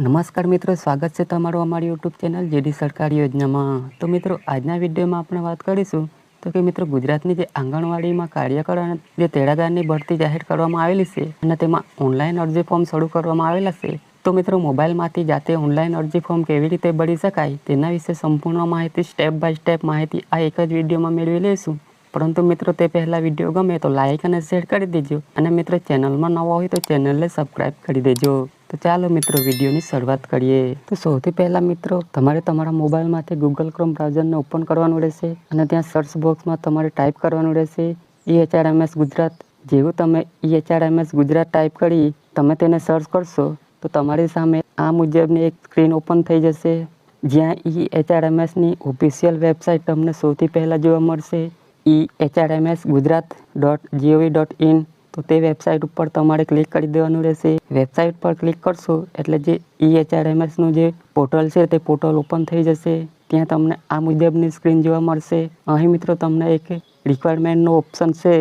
નમસ્કાર મિત્રો, સ્વાગત છે તમારું અમારી યુટ્યુબ ચેનલ જેડી સરકારી યોજનામાં. તો મિત્રો, આજના વિડીયોમાં આપણે વાત કરીશું તો કે મિત્રો, ગુજરાતની જે આંગણવાડીમાં કાર્યકર અને જે તેડાદારની ભરતી જાહેર કરવામાં આવેલી છે અને તેમાં ઓનલાઈન અરજી ફોર્મ શરૂ કરવામાં આવેલા છે, તો મિત્રો, મોબાઈલમાંથી જાતે ઓનલાઈન અરજી ફોર્મ કેવી રીતે ભરી શકાય તેના વિશે સંપૂર્ણ માહિતી, સ્ટેપ બાય સ્ટેપ માહિતી આ એક જ વિડીયોમાં મેળવી લઈશું. પરંતુ મિત્રો, તે પહેલાં વીડિયો ગમે તો લાઇક અને શેર કરી દેજો અને મિત્રો, ચેનલમાં નવા હોય તો ચેનલને સબસ્ક્રાઈબ કરી દેજો. તો ચાલો મિત્રો, વિડીયોની શરૂઆત કરીએ. તો સૌથી પહેલાં મિત્રો, તમારે તમારા મોબાઈલમાંથી ગૂગલ ક્રોમ બ્રાઉઝરને ઓપન કરવાનું રહેશે અને ત્યાં સર્ચ બોક્સમાં તમારે ટાઈપ કરવાનું રહેશે. ઈએચઆરએમએસ ગુજરાત. જેવું તમે ઈએચઆરએમએસ ગુજરાત ટાઈપ કરી, તમે તેને સર્ચ કરશો, તો તમારી સામે આ મુજબની એક સ્ક્રીન ઓપન થઈ જશે. જ્યાં ઈ એચઆરએમએસની ઓફિશિયલ વેબસાઇટ તમને સૌથી પહેલાં જોવા મળશે. E HRMS Gujarat dot G O V dot in તો તે વેબસાઇટ ઉપર તમારે ક્લિક કરી દેવાનું રહેશે. વેબસાઇટ પર ક્લિક કરશો એટલે જે ઈ એચઆરએમએસનું જે પોર્ટલ છે તે પોર્ટલ ઓપન થઈ જશે. ત્યાં તમને આ મુજબની સ્ક્રીન જોવા મળશે. અહીં મિત્રો તમને એક રિક્વાયરમેન્ટનો ઓપ્શન છે.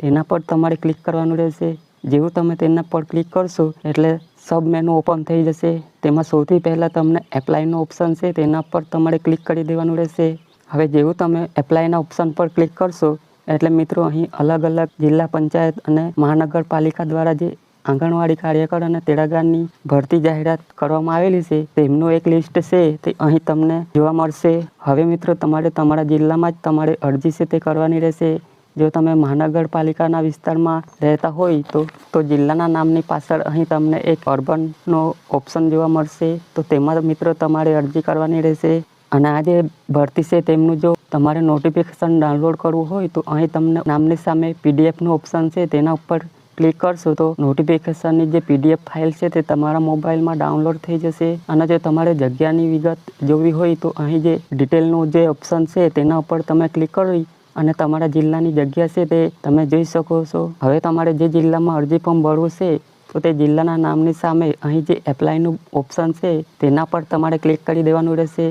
તેના પર તમારે ક્લિક કરવાનું રહેશે. જેવું તમે તેના પર ક્લિક કરશો એટલે સબ મેનુ ઓપન થઈ જશે. તેમાં સૌથી પહેલાં તમને એપ્લાયનો ઓપ્શન છે તેના પર તમારે ક્લિક કરી દેવાનું રહેશે. હવે જેવું તમે એપ્લાયના ઓપ્શન પર ક્લિક કરશો એટલે મિત્રો, અહીં અલગ અલગ જિલ્લા પંચાયત અને મહાનગરપાલિકા દ્વારા જે આંગણવાડી કાર્યકર અને તેડાગારની ભરતી જાહેરાત કરવામાં આવેલી છે, તેમનું એક લિસ્ટ છે તે અહીં તમને જોવા મળશે. હવે મિત્રો, તમારે તમારા જિલ્લામાં જ તમારે અરજી છે તે કરવાની રહેશે. જો તમે મહાનગરપાલિકાના વિસ્તારમાં રહેતા હોય તો તો જિલ્લાના નામની પાછળ અહીં તમને એક અર્બનનો ઓપ્શન જોવા મળશે. તો તેમાં મિત્રો તમારે અરજી કરવાની રહેશે. અને આ જે ભરતી છે તેમનું જો તમારે નોટિફિકેશન ડાઉનલોડ કરવું હોય તો અહીં તમને નામની સામે પીડીએફનું ઓપ્શન છે તેના ઉપર ક્લિક કરશો તો નોટિફિકેશનની જે પીડીએફ ફાઇલ છે તે તમારા મોબાઈલમાં ડાઉનલોડ થઈ જશે. અને જો તમારે જગ્યાની વિગત જોવી હોય તો અહીં જે ડિટેલનું જે ઓપ્શન છે તેના ઉપર તમે ક્લિક કરી અને તમારા જિલ્લાની જગ્યા છે તે તમે જોઈ શકો છો. હવે તમારે જે જિલ્લામાં અરજી ફોર્મ ભરવું છે તો તે જિલ્લાના નામની સામે અહીં જે એપ્લાયનું ઓપ્શન છે તેના પર તમારે ક્લિક કરી દેવાનું રહેશે.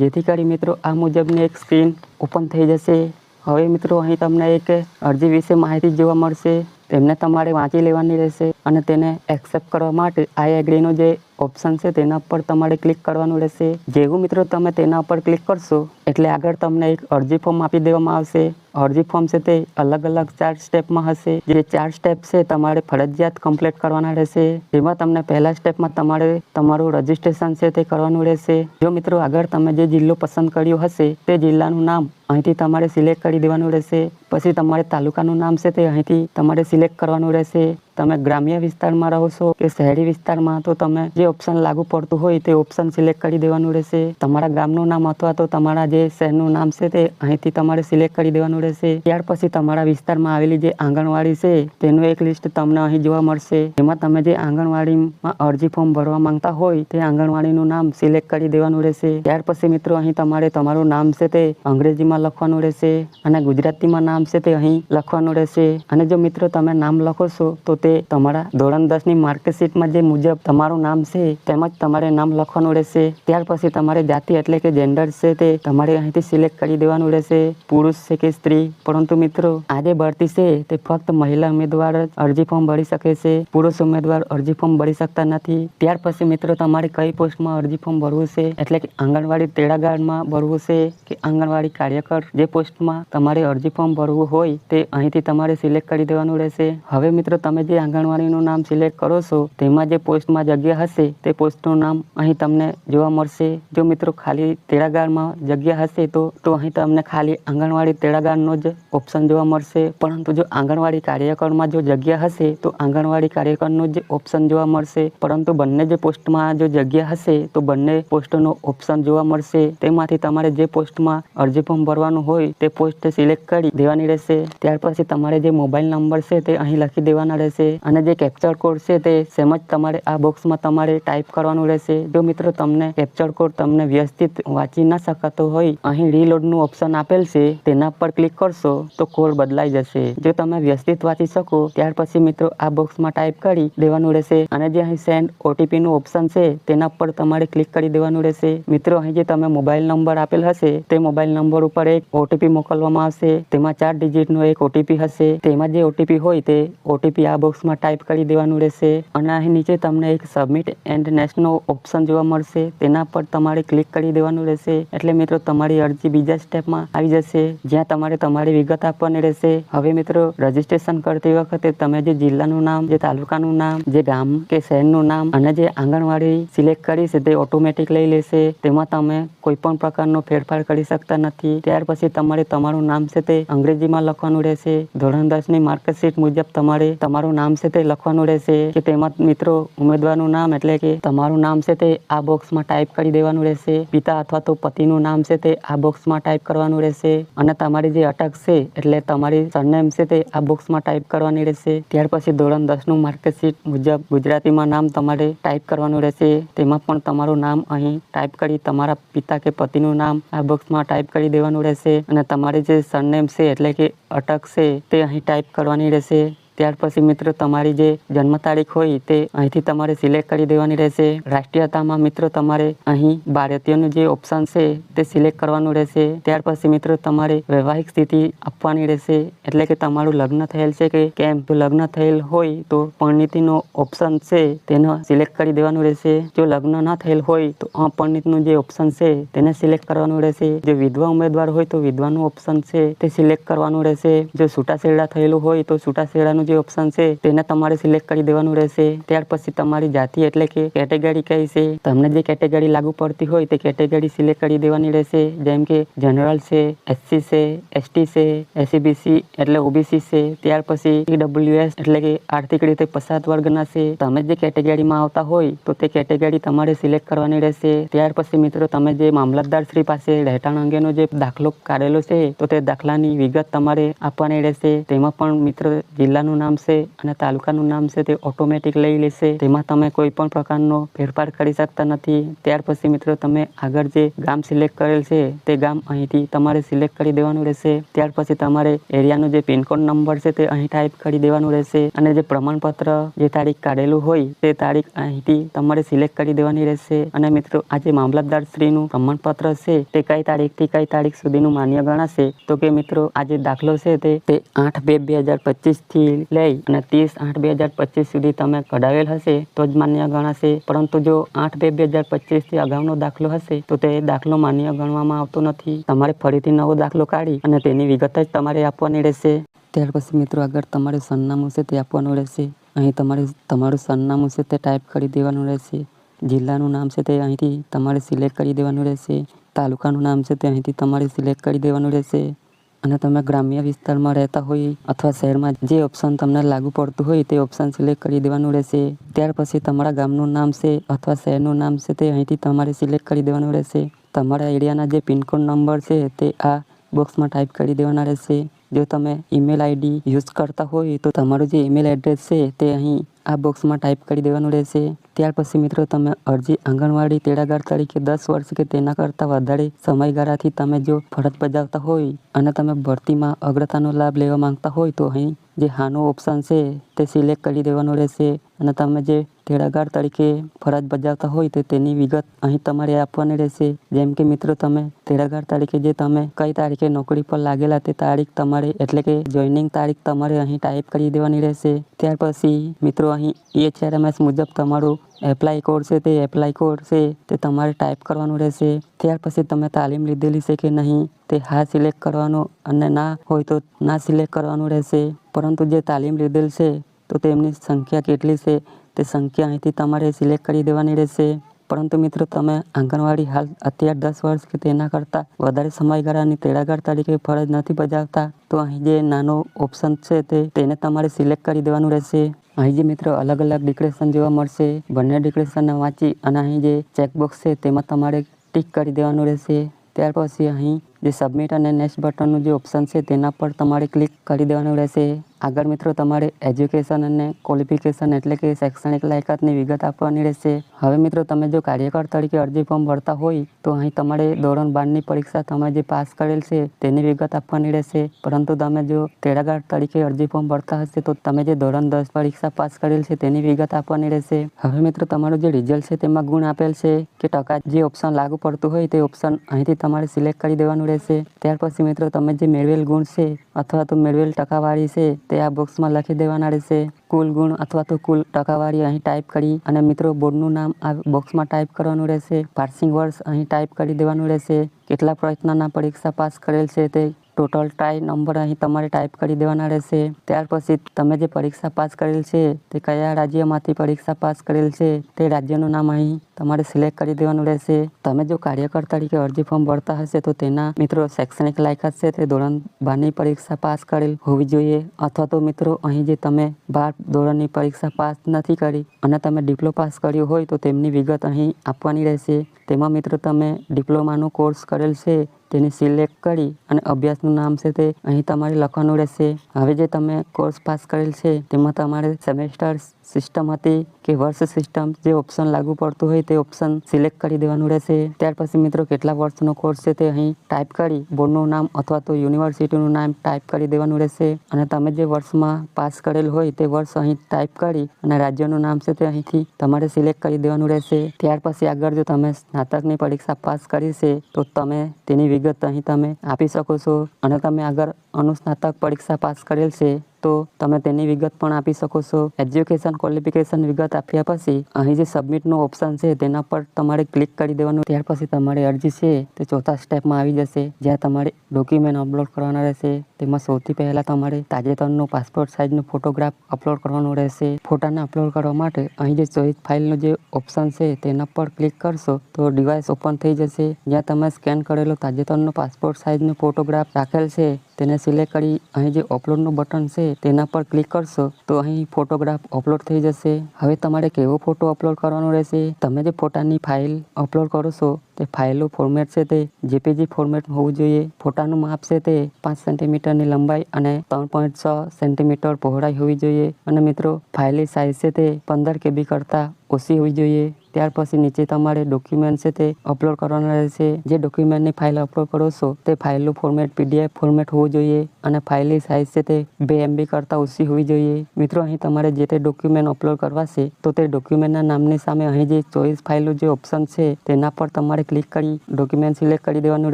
જેથી કરી મિત્રો, આ મુજબની એક સ્ક્રીન ઓપન થઈ જશે. હવે મિત્રો, અહીં તમને એક અરજી વિશે માહિતી જોવા મળશે. તેમને તમારે વાંચી લેવાની રહેશે અને તેને એક્સેપ્ટ કરવા માટે આઈ એગ્રીનો જે ઓપ્શન છે તેના પર તમારે ક્લિક કરવાનું રહેશે. જેવું મિત્રો તમે તેના પર ક્લિક કરશો, એટલે આગળ તમને એક અરજી ફોર્મ આપી દેવામાં આવશે. અરજી ફોર્મ છે તે અલગ અલગ ચાર સ્ટેપમાં હશે. જે ચાર સ્ટેપ છે તમારે ફરજિયાત કમ્પ્લીટ કરવાના રહેશે. જેમાં તમને પહેલા સ્ટેપમાં તમારે તમારું રજિસ્ટ્રેશન છે તે કરવાનું રહેશે. જો મિત્રો આગળ તમે જે જિલ્લો પસંદ કર્યો હશે, તે જિલ્લાનું નામ અહીંથી તમારે સિલેક્ટ કરી દેવાનું રહેશે. પછી તમારે તાલુકાનું નામ છે તે અહીંથી તમારે સિલેક્ટ કરવાનું રહેશે. તમે ગ્રામ્ય વિસ્તારમાં રહો છો કે શહેરી વિસ્તારમાં, તો તમે જે ઓપ્શન લાગુ પડતું હોય તે ઓપ્શન સિલેક્ટ કરી દેવાનું રહેશે. તમારા ગામનું નામ અથવા તો તમારા જે શહેરનું નામ છે તે અહીંથી તમારે સિલેક્ટ કરી દેવાનું રહેશે. ત્યાર પછી તમારા વિસ્તારમાં આવેલી જે આંગણવાડી છે, તેનું એક લિસ્ટ તમને અહીં જોવા મળશે. એમાં તમે જે આંગણવાડીમાં અરજી ફોર્મ ભરવા માંગતા હોય, તે આંગણવાડીનું નામ સિલેક્ટ કરી દેવાનું રહેશે. ત્યાર પછી મિત્રો, અહીં તમારે તમારું નામ છે તે અંગ્રેજીમાં લખવાનું રહેશે અને ગુજરાતીમાં નામ છે તે અહીં લખવાનું રહેશે. અને જો મિત્રો, તમે નામ લખો છો, તો તે તમારા ધોરણ દસની માર્કશીટમાં જે મુજબ તમારું નામ છે, તેમજ તમારે નામ લખવાનું રહેશે. ત્યાર પછી તમારે જાતિ એટલે કે જેન્ડર છે તે તમારે અહીંથી સિલેક્ટ કરી દેવાનું રહેશે. પુરુષ છે કે સ્ત્રી. પરંતુ મિત્રો, આજે ભરતી છે તે ફક્ત મહિલા ઉમેદવાર જ અરજી ફોર્મ ભરી શકે છે. પુરુષ ઉમેદવાર અરજી ફોર્મ ભરી શકતા નથી. ત્યાર પછી મિત્રો, તમારે કઈ પોસ્ટમાં અરજી ફોર્મ ભરવું છે? એટલે કે આંગણવાડી તેડાગારમાં ભરવું છે કે આંગણવાડી કાર્યકર? જે પોસ્ટમાં તમારે અરજી ફોર્મ ભરવું હોય તે અહીંથી તમારે સિલેક્ટ કરી દેવાનું રહેશે. હવે મિત્રો, તમે જે આંગણવાડીનું નામ સિલેક્ટ કરો છો, તેમાં જે પોસ્ટમાં જગ્યા હશે, તે પોસ્ટનું નામ અહીં તમને જોવા મળશે. જો મિત્રો ખાલી તેડાગારમાં જગ્યા હશે તો તો અહીં તમને ખાલી આંગણવાડી તેડાગારનો જ ઓપ્શન જોવા મળશે. પરંતુ જો આંગણવાડી કાર્યકરમાં જો જગ્યા હશે, તો આંગણવાડી કાર્યકરનો જ ઓપ્શન જોવા મળશે. પરંતુ બંને જે પોસ્ટમાં જો જગ્યા હશે, તો બંને પોસ્ટનો ઓપ્શન જોવા મળશે. તેમાંથી તમારે જે પોસ્ટમાં અરજી ફોર્મ ભરવાનું હોય, તે પોસ્ટ સિલેક્ટ કરી દેવાની રહેશે. ત્યાર પછી તમારે જે મોબાઈલ નંબર છે, તે અહીં લખી દેવાના રહેશે. અને જે કેપ્ચર કોડ છે તે સેમ જ તમારે આ બોક્સમાં તમારે ટાઈપ કરવાનું રહેશે. જો મિત્રો તમને કેપ્ચર કોડ તમને વ્યવસ્થિત વાંચી ના શકાતો હોય, અહીં રીલોડનું ઓપ્શન આપેલ છે, તેના પર ક્લિક કરશો તો કોડ બદલાઈ જશે. જો તમે વ્યવસ્થિત વાંચી શકો, ત્યાર પછી મિત્રો આ બોક્સમાં ટાઈપ કરી દેવાનું રહેશે. અને જે અહીં સેન્ડ ઓટીપી નું ઓપ્શન છે, તેના પર તમારે ક્લિક કરી દેવાનું રહેશે. મિત્રો, અહીં જે તમે મોબાઈલ નંબર આપેલ હશે, તે મોબાઈલ નંબર ઉપર એક ઓટીપી મોકલવામાં આવશે. તેમાં ચાર ડિજિટનો એક ઓટીપી હશે. તેમાં જે ઓટીપી હોય તે ઓટીપી આ બોક્સ બોક્સમાં ટાઈપ કરી દેવાનું રહેશે. અને અહીં નીચે તમને એક સબમિટ એન્ડ નેક્સ્ટનો ઓપ્શન જોવા મળશે. તેના પર તમારે ક્લિક કરી દેવાનું રહેશે. એટલે મિત્રો, તમારી અરજી બીજા સ્ટેપમાં આવી જશે. જ્યાં તમારે તમારી વિગત આપવાની રહેશે. હવે મિત્રો રજીસ્ટ્રેશન કરતી વખતે તમે જે જિલ્લાનું નામ, જે તાલુકાનું નામ, જે ગામ કે શહેરનું નામ અને જે આંગણવાડી સિલેક્ટ કરી છે તે ઓટોમેટિક લઈ લેશે. તેમાં તમે કોઈ પણ પ્રકારનો ફેરફાર કરી શકતા નથી. ત્યાર પછી તમારે તમારું નામ છે તે અંગ્રેજીમાં લખવાનું રહેશે. ધોરણ દસની માર્કશીટ મુજબ તમારે તમારું નામ છે તે લખવાનું રહેશે કે તેમાં મિત્રો ઉમેદવારનું નામ એટલે કે તમારું નામ છે તે આ બોક્સમાં ટાઈપ કરી દેવાનું રહેશે. પિતા અથવા તો પતિનું નામ છે તે આ બોક્સમાં ટાઈપ કરવાનું રહેશે. અને તમારી જે અટક છે એટલે તમારી સરનેમ છે તે આ બોક્સમાં ટાઈપ કરવાની રહેશે. ત્યાર પછી ધોરણ દસનું માર્કશીટ મુજબ ગુજરાતીમાં નામ તમારે ટાઈપ કરવાનું રહેશે. તેમાં પણ તમારું નામ અહીં ટાઈપ કરી તમારા પિતા કે પતિનું નામ આ બોક્સમાં ટાઈપ કરી દેવાનું રહેશે. અને તમારી જે સરનેમ છે એટલે કે અટક છે તે અહીં ટાઈપ કરવાની રહેશે. ત્યાર પછી મિત્રો તમારી જે જન્મ તારીખ હોય તે અહીંથી તમારે સિલેક્ટ કરી દેવાની રહેશે. રાષ્ટ્રીયતામાં મિત્રો તમારે અહીં ભારતીયનું જે ઓપ્શન છે તે સિલેક્ટ કરવાનું રહેશે. ત્યાર પછી મિત્રો તમારે વૈવાહિક સ્થિતિ આપવાની રહેશે. એટલે કે તમારું લગ્ન થયેલ છે કે કેમ? જો લગ્ન થયેલ હોય તો પરિણીતિનો ઓપ્શન છે તેનો સિલેક્ટ કરી દેવાનું રહેશે. જો લગ્ન ના થયેલ હોય તો અપરિણીતનું જે ઓપ્શન છે તેને સિલેક્ટ કરવાનું રહેશે. જો વિધવા ઉમેદવાર હોય તો વિધવાનું ઓપ્શન છે તે સિલેક્ટ કરવાનું રહેશે. જો છૂટાછેડા થયેલું હોય તો છૂટાછેડાનું જે ઓપ્શન છે, તેને તમારે સિલેક્ટ કરી દેવાનું રહેશે. ત્યાર પછી તમારી જાતિ એટલે કે કેટેગરી કઈ છે, તમને જે કેટેગરી લાગુ પડતી હોય તે કેટેગરી સિલેક્ટ કરી દેવાની રહેશે. જેમ કે જનરલ છે એસસી છે એસટી છે એસીબીસી એટલે ઓબીસી છે. ત્યાર પછી ઈડબ્લ્યુએસ એટલે કે આર્થિક રીતે પછાત વર્ગના છે. તમે જે કેટેગરીમાં આવતા હોય તો તે કેટેગરી તમારે સિલેક્ટ કરવાની રહેશે. ત્યાર પછી મિત્રો તમે જે મામલતદાર શ્રી પાસે રહેઠાણ અંગેનો જે દાખલો કાઢેલો છે, તો તે દાખલાની વિગત તમારે આપવાની રહેશે. તેમાં પણ મિત્રો જિલ્લાનું નામ છે અને તાલુકાનું નામ છે તે ઓટોમેટિક લઈ લેશે. તેમાં તમે કોઈ પણ પ્રકારનો ફેરફાર કરી શકતા નથી. ત્યાર પછી મિત્રો તમે આગળ જે ગામ સિલેક્ટ કરેલ છે તે ગામ અહીંથી તમારે સિલેક્ટ કરી દેવાનું રહેશે. ત્યાર પછી તમારે એરિયાનો જે પિનકોડ નંબર છે તે અહીં ટાઈપ કરી દેવાનું રહેશે. અને જે પ્રમાણપત્ર જે તારીખ કાઢેલું હોય તે તારીખ અહીંથી તમારે સિલેક્ટ કરી દેવાની રહેશે. અને મિત્રો આ જે મામલતદાર શ્રીનું પ્રમાણપત્ર છે તે કઈ તારીખથી કઈ તારીખ સુધીનું માન્ય ગણાશે? તો કે મિત્રો આ જે દાખલો છે તે તે આઠ બે બે હજાર પચીસથી લઈ અને ત્રીસ આઠ બે હજાર પચીસ સુધી તમે કઢાવેલ હશે, તો જ માન્ય ગણાશે. પરંતુ જો આઠ બે બે હજાર પચીસથી અગાઉનો દાખલો હશે, તો તે દાખલો માન્ય ગણવામાં આવતો નથી. તમારે ફરીથી નવો દાખલો કાઢી અને તેની વિગત જ તમારે આપવાની રહેશે. ત્યાર પછી મિત્રો, આગળ તમારે સરનામું છે તે આપવાનું રહેશે. અહીં તમારે તમારું સરનામું છે તે ટાઈપ કરી દેવાનું રહેશે. જિલ્લાનું નામ છે તે અહીંથી તમારે સિલેક્ટ કરી દેવાનું રહેશે. તાલુકાનું નામ છે તે અહીંથી તમારે સિલેક્ટ કરી દેવાનું રહેશે. અને તમે ગ્રામ્ય વિસ્તારમાં રહેતા હોય અથવા શહેરમાં જે ઓપ્શન તમને લાગુ પડતું હોય તે ઓપ્શન સિલેક્ટ કરી દેવાનું રહેશે. ત્યાર પછી તમારા ગામનું નામ છે અથવા શહેરનું નામ છે તે અહીંથી તમારે સિલેક્ટ કરી દેવાનું રહેશે. તમારા એરિયાના જે પિનકોડ નંબર છે તે આ બોક્સમાં ટાઈપ કરી દેવાના રહેશે. જો તમે ઈમેલ આઈડી યુઝ કરતા હોય તો તમારું જે ઈમેલ એડ્રેસ છે તે અહીં આ બોક્સમાં ટાઈપ કરી દેવાનું રહેશે. ત્યાર પછી મિત્રો તમે અરજી આંગણવાડી તેડાગાર તરીકે દસ વર્ષ કે તેના કરતાં વધારે સમયગાળાથી તમે જો ફરજ બજાવતા હોય અને તમે ભરતીમાં અગ્રતાનો લાભ લેવા માંગતા હોય તો અહીં જે હાનો ઓપ્શન છે તે સિલેક્ટ કરી દેવાનું રહેશે. અને તમે જે તેડાગાર તરીકે ફરજ બજાવતા હોય તો તેની વિગત અહીં તમારે આપવાની રહેશે. જેમ કે મિત્રો તમે તેડાગાર તરીકે જે તમે કઈ તારીખે નોકરી પર લાગેલા તે તારીખ તમારે એટલે કે જોઈનિંગ તારીખ તમારે અહીં ટાઈપ કરી દેવાની રહેશે. ત્યાર પછી મિત્રો અહીં એચઆરએમએસ મુજબ તમારું એપ્લાય કોડ છે તે એપ્લાય કોડ છે તે તમારે ટાઈપ કરવાનું રહેશે. ત્યાર પછી તમે તાલીમ લીધેલી છે કે નહીં તે હા સિલેક્ટ કરવાનું અને ના હોય તો ના સિલેક્ટ કરવાનું રહેશે. પરંતુ જે તાલીમ લીધેલ છે તો તેમની સંખ્યા કેટલી છે તે સંખ્યા અહીંથી તમારે સિલેક્ટ કરી દેવાની રહેશે. પરંતુ મિત્રો તમે આંગણવાડી હાલ અત્યાર દસ વર્ષ કે તેના કરતાં વધારે સમયગાળાની તેડાગાર તરીકે ફરજ નથી બજાવતા તો અહીં જે નાનો ઓપ્શન છે તે તેને તમારે સિલેક્ટ કરી દેવાનું રહેશે. અહીં જે મિત્રો અલગ અલગ ડિક્લેરેશન જોવા મળશે, બંને ડિક્લેરેશનને વાંચી અને અહીં જે ચેકબોક્સ છે તેમાં તમારે ટિક કરી દેવાનું રહેશે. ત્યાર પછી અહીં જે સબમિટ અને નેક્સ્ટ બટનનું જે ઓપ્શન છે તેના પર તમારે ક્લિક કરી દેવાનું રહેશે. આગળ મિત્રો, તમારે એજ્યુકેશન અને ક્વોલિફિકેશન એટલે કે શૈક્ષણિક લાયકાતની વિગત આપવાની રહેશે. હવે મિત્રો, તમે જો કાર્યકર તરીકે અરજી ફોર્મ ભરતા હોય, તો અહીં તમારે ધોરણ બારની પરીક્ષા તમે જે પાસ કરેલ છે, તેની વિગત આપવાની રહેશે. પરંતુ તમે જો તેડાગાર તરીકે અરજી ફોર્મ ભરતા હશે, તો તમે જે ધોરણ દસ પરીક્ષા પાસ કરેલ છે, તેની વિગત આપવાની રહેશે. હવે મિત્રો, તમારું જે રિઝલ્ટ છે, તેમાં ગુણ આપેલ છે કે ટકા જે ઓપ્શન લાગુ પડતું હોય, તે ઓપ્શન અહીંથી તમારે સિલેક્ટ કરી દેવાનું રહેશે. ત્યાર પછી મિત્રો, તમે જે મેળવેલ ગુણ છે, અથવા તો મેળવેલ ટકાવારી છે, તે તે આ બોક્સમાં લખી દેવાના રહેશે. કુલ ગુણ અથવા તો કુલ ટકાવારી અહીં ટાઈપ કરી અને મિત્રો બોર્ડનું નામ આ બોક્સમાં ટાઈપ કરવાનું રહેશે. પાસિંગ વર્ષ અહીં ટાઈપ કરી દેવાનું રહેશે. કેટલા પ્રયત્નના પરીક્ષા પાસ કરેલ છે તે ટોટલ ટ્રાય નંબર અહીં તમારે ટાઈપ કરી દેવાના રહેશે. ત્યાર પછી તમે જે પરીક્ષા પાસ કરેલ છે, તે કયા રાજ્યમાંથી પરીક્ષા પાસ કરેલ છે, તે રાજ્યનું નામ અહીં તમારે સિલેક્ટ કરી દેવાનું રહેશે. તમે જો કાર્યકર તરીકે અરજી ફોર્મ ભરતા હશે, તો તેના મિત્રો શૈક્ષણિક લાયકાત છે તે ધોરણ બારની પરીક્ષા પાસ કરેલ હોવી જોઈએ. અથવા તો મિત્રો, અહીં જે તમે બાર ધોરણની પરીક્ષા પાસ નથી કરી અને તમે ડિપ્લો પાસ કર્યું હોય, તો તેમની વિગત અહીં આપવાની રહેશે. તેમાં મિત્રો તમે ડિપ્લોમાનો કોર્સ કરેલ છે તેને સિલેક્ટ કરી અને અભ્યાસનું નામ છે તે અહીં તમારે લખવાનું રહેશે. હવે જે તમે કોર્સ પાસ કરેલ છે, તેમાં તમારે સેમેસ્ટર સિસ્ટમ હતી કે વર્ષ સિસ્ટમ જે ઓપ્શન લાગુ પડતું હોય તે ઓપ્શન સિલેક્ટ કરી દેવાનું રહેશે. ત્યાર પછી મિત્રો કેટલા વર્ષનો કોર્સ છે તે અહીં ટાઈપ કરી બોર્ડનું નામ અથવા તો યુનિવર્સિટીનું નામ ટાઈપ કરી દેવાનું રહેશે. અને તમે જે વર્ષમાં પાસ કરેલ હોય તે વર્ષ અહીં ટાઈપ કરી અને રાજ્યનું નામ છે તે અહીંથી તમારે સિલેક્ટ કરી દેવાનું રહેશે. ત્યાર પછી આગળ જો તમે સ્નાતકની પરીક્ષા પાસ કરી છે, તો તમે તેની વિગત અહીં તમે આપી શકો છો. અને તમે આગળ અનુસ્નાતક પરીક્ષા પાસ કરેલ છે તો તમે તેની વિગત પણ આપી શકો છો. એજ્યુકેશન ક્વોલિફિકેશન વિગત આપ્યા પછી અહીં જે સબમિટનો ઓપ્શન છે તેના પર તમારે ક્લિક કરી દેવાનું. ત્યાર પછી તમારી અરજી છે તે ચોથા સ્ટેપમાં આવી જશે. જ્યાં તમારે ડોક્યુમેન્ટ અપલોડ કરવાના રહેશે. તેમાં સૌથી પહેલાં તમારે તાજેતરનો પાસપોર્ટ સાઇઝનો ફોટોગ્રાફ અપલોડ કરવાનો રહેશે. ફોટાને અપલોડ કરવા માટે અહીં જે ચોઈસ ફાઇલનો જે ઓપ્શન છે તેના પર ક્લિક કરશો તો ડિવાઇસ ઓપન થઈ જશે. જ્યાં તમે સ્કેન કરેલો તાજેતરનો પાસપોર્ટ સાઇઝનો ફોટોગ્રાફ રાખેલ છે તેને સિલેક્ટ કરી અહીં જે અપલોડનું બટન છે, તેના પર ક્લિક કરશો તો અહીં ફોટોગ્રાફ અપલોડ થઈ જશે. હવે તમારે કેવો ફોટો અપલોડ કરવાનો રહેશે? તમે જે ફોટાની ફાઇલ અપલોડ કરો છો, તે ફાઇલનું ફોર્મેટ છે તે જેપીજી ફોર્મેટ હોવું જોઈએ. ફોટાનું માપ છે તે પાંચ સેન્ટીમીટરની લંબાઈ અને ત્રણ પોઈન્ટ છ સેન્ટીમીટર પહોળાઈ હોવી જોઈએ. અને મિત્રો ફાઇલની સાઇઝ છે તે પંદર કેબી કરતાં ઓછી હોવી જોઈએ. ત્યાર પછી નીચે તમારે ડોક્યુમેન્ટ છે તે અપલોડ કરવાના રહેશે. જે ડોક્યુમેન્ટની ફાઇલ અપલોડ કરો છો, તે ફાઇલનું ફોર્મેટ પીડીએફ ફોર્મેટ હોવું જોઈએ અને ફાઇલની સાઇઝ છે તે બે એમબી કરતાં ઓછી હોવી જોઈએ. મિત્રો, અહીં તમારે જે તે ડોક્યુમેન્ટ અપલોડ કરવા છે, તો તે ડોક્યુમેન્ટના નામની સામે અહીં જે ચોઈસ ફાઇલનું જે ઓપ્શન છે, તેના પર તમારે ક્લિક કરી ડોક્યુમેન્ટ સિલેક્ટ કરી દેવાનું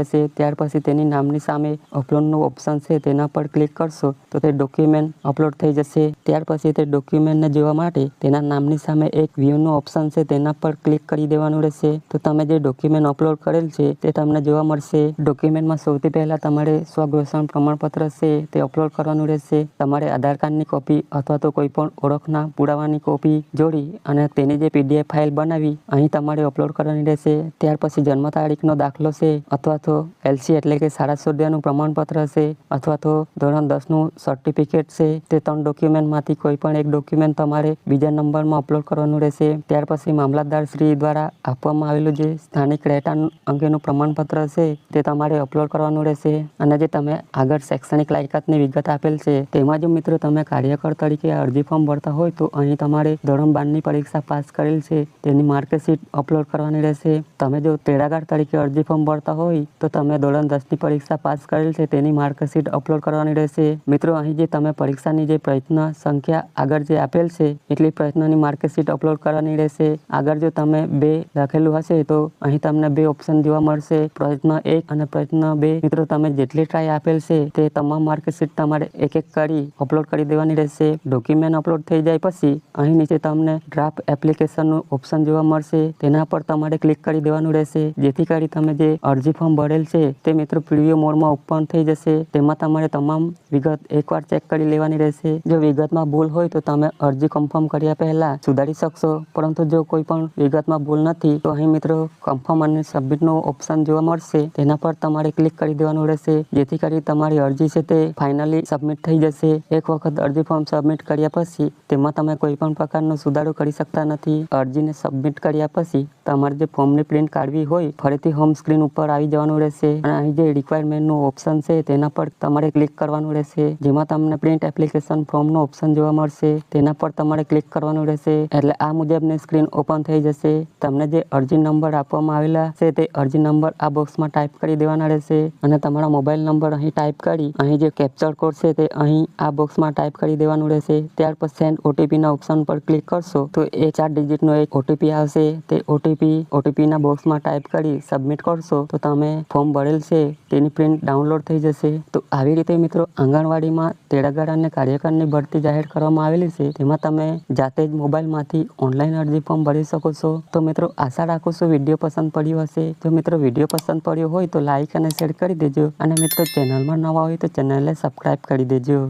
રહેશે. ત્યાર પછી તેની નામની સામે અપલોડનું ઓપ્શન છે, તેના પર ક્લિક કરશો, તો તે ડોક્યુમેન્ટ અપલોડ થઈ જશે. ત્યાર પછી તે ડોક્યુમેન્ટને જોવા માટે તેના નામની સામે એક વ્યૂનું ઓપ્શન છે, તેના પર ક્લિક કરી દેવાનું રહેશે. તો તમે જે ડોક્યુમેન્ટ અપલોડ કરેલ છે, તે તમને જોવા મળશે. ડોક્યુમેન્ટમાં સૌથી પહેલાં તમારે સ્વઘોષણ પ્રમાણપત્ર છે, તે અપલોડ કરવાનું રહેશે. તમારે આધાર કાર્ડની કોપી અથવા તો કોઈ પણ ઓળખના પુરાવાની કોપી જોડી અને તેની જે પીડીએફ ફાઇલ બનાવી, અહીં તમારે અપલોડ કરવાની રહેશે. ત્યાર પછી જન્મ તારીખનો દાખલો છે, અથવા તો એલસી એટલે કે શાળા સોદ્યાનું પ્રમાણપત્ર છે, અથવા તો ધોરણ દસનું સર્ટિફિકેટ છે, તે ત્રણ ડોક્યુમેન્ટમાંથી કોઈ પણ એક ડોક્યુમેન્ટ તમારે બીજા નંબરમાં અપલોડ કરવાનું રહેશે. ત્યાર પછી મામલતદાર શ્રી દ્વારા આપવામાં આવેલું જે સ્થાનિક રહેઠાણ અંગેનું પ્રમાણપત્ર છે, તે તમારે અપલોડ કરવાનું રહેશે. અને જે તમે આગળ શૈક્ષણિક લાયકાતની વિગત આપેલ છે, તેમાં જો મિત્રો તમે કાર્યકર તરીકે અરજી ફોર્મ ભરતા હોય, તો અહીં તમારે ધોરણ બારની પરીક્ષા પાસ કરેલ છે, તેની માર્કશીટ અપલોડ કરવાની રહેશે. તમે જો તેડાગાર તરીકે અરજી ફોર્મ ભરતા હોય, તો તમે ધોરણ દસની પરીક્ષા પાસ કરેલ છે, તેની માર્કશીટ અપલોડ કરવાની રહેશે. મિત્રો, અહીં જે તમે પરીક્ષાની જે પ્રયત્ન સંખ્યા આગળ જે આપેલ છે, એટલી પ્રયત્નની માર્કશીટ અપલોડ કરવાની રહેશે. આગળ જો તમે બે લખેલું હશે, તો અહીં તમને બે ઓપ્શન જોવા મળશે. પ્રયત્ન એક અને પ્રયત્ન બે. મિત્રો, તમે જેટલી ટ્રાય આપેલ છે, તે તમામ માર્કશીટ તમારે એક એક કરી અપલોડ કરી દેવાની રહેશે. ડોક્યુમેન્ટ અપલોડ થઈ જાય પછી, અહીં નીચે તમને ડ્રાફ્ટ એપ્લિકેશનનું ઓપ્શન જોવા મળશે. તેના પર તમારે ક્લિક કરી દેવાનું રહેશે. જેથી કરી તમે જે અરજી ફોર્મ ભરેલ છે, તે મિત્રો પીડીઓ મોડમાં ઓપન થઈ જશે. તેમાં તમારે તમામ વિગત એકવાર ચેક કરી લેવાની રહેશે. જો વિગતમાં ભૂલ હોય, તો તમે અરજી કન્ફર્મ કર્યા પહેલા સુધારી શકશો. પરંતુ જો કોઈ પણ વિગતમાં ભૂલ નથી, તો અહીં મિત્રો કન્ફર્મ અને સબમિટનો ઓપ્શન જોવા મળશે. તેના પર તમારે ક્લિક કરી દેવાનું રહેશે, જેથી કરી તમારી અરજી છે તે ફાઇનલી સબમિટ થઈ જશે. એક વખત અરજી ફોર્મ સબમિટ કર્યા પછી, તેમાં તમે કોઈ પણ પ્રકારનો સુધારો કરી શકતા નથી. અરજીને સબમિટ કર્યા પછી, તમારે જે ફોર્મની પ્રિન્ટ કાઢવી હોય, ફરીથી હોમ સ્ક્રીન ઉપર આવી જવાનું રહેશે. અને અહીં જે રિક્વાયરમેન્ટનું ઓપ્શન છે, તેના પર તમારે ક્લિક કરવાનું રહેશે. જેમાં તમને પ્રિન્ટ એપ્લિકેશન ફોર્મનો ઓપ્શન જોવા મળશે. તેના પર તમારે ક્લિક કરવાનું રહેશે. એટલે આ મુજબની સ્ક્રીન ઓપન થઈ થઈ જશે. તમને જે અરજી નંબર આપવામાં આવેલા છે તે અરજી નંબર આ બોક્સમાં ટાઈપ કરી દેવાના રહેશે અને તમારા મોબાઈલ નંબર અહીં ટાઈપ કરી અહીં જે કેપ્ચર કોડ છે તે અહીં આ બોક્સમાં ટાઈપ કરી દેવાનું રહેશે. ત્યાર પછી સેન્ડ ઓટીપીના ઓપ્શન પર ક્લિક કરશો તો એ ચાર ડિજિટનો એક ઓટીપી આવશે. તે ઓટીપી ઓટીપીના બોક્સમાં ટાઈપ કરી સબમિટ કરશો તો તમે ફોર્મ ભરેલ છે તેની પ્રિન્ટ ડાઉનલોડ થઈ જશે. તો આવી રીતે મિત્રો આંગણવાડીમાં તેડાગર અને કાર્યકરની ભરતી જાહેર કરવામાં આવેલી છે. તેમાં તમે જાતે જ મોબાઈલમાંથી ઓનલાઈન અરજી ફોર્મ ભરી શકો છો? તો મિત્રો, આશા રાખું છું વીડિયો પસંદ પડ્યો હશે. જો મિત્રો, વીડિયો પસંદ પડ્યો હોય તો લાઇક અને શેર કરી દેજો. અને મિત્રો, ચેનલમાં નવા હોય તો ચેનલને સબસ્ક્રાઈબ કરી દેજો.